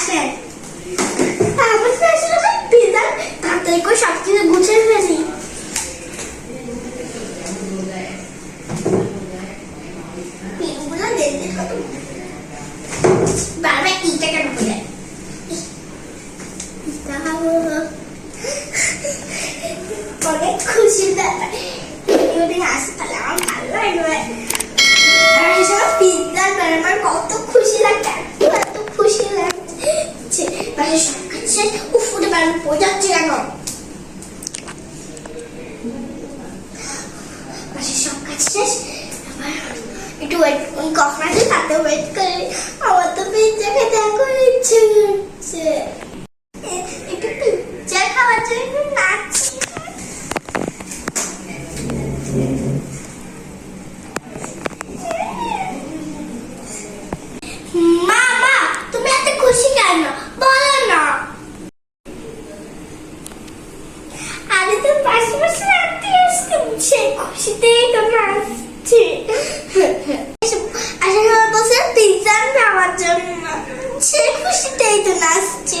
আসেন অনেক খুশি ব্যাপার। আসতে আমার ভালো লাগবে। উফ উঠে কেন সব কাজ শেষ একটু ওয়েট কখন তাতে ওয়েট করে আমার তো পিৎজা খেতে এখন ইচ্ছে এ- একটু নাচছি মা মা তুমি এত খুশি কেন বলো না আরে তো পাশে পাশে রাখতে আসতে সে খুশিতেই তো নাচছে আসলে আমার বসে পিৎজা নেওয়ার জন্য সে খুশিতেই তো নাচছে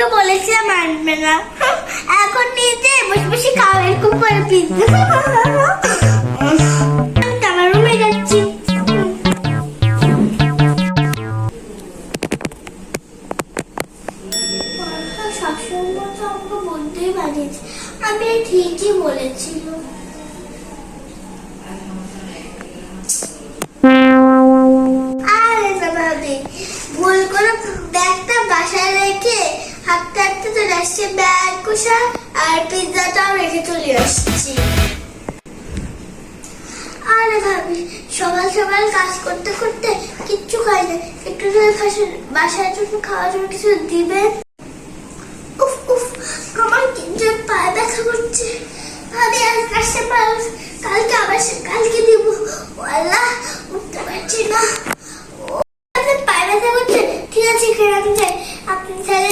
আমি তোমাকে বলেছিলাম আনবে না এখন নিজে বসে বসে খাও এরকম আমি ঠিকই বলেছিল কুসা আর পিৎজাটাও রেখে চলে আসছি। আরে ভাবি, সকাল সকাল কাজ করতে করতে কিচ্ছু খাই না। একটু বাসার জন্য খাওয়ার জন্য কিছু দিবে উফ উফ, আমার কিন্তু ব্যথা করছে। ভাবি, আজ পারো কালকে আবার কালকে দিব। উঠতে পারছি না। আপনার পায়ে ব্যথা করছে। ঠিক আছে এখানে আমি যাই। আপনি তাহলে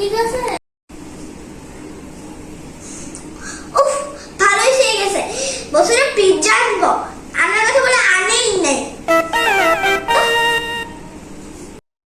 ঠিক আছে?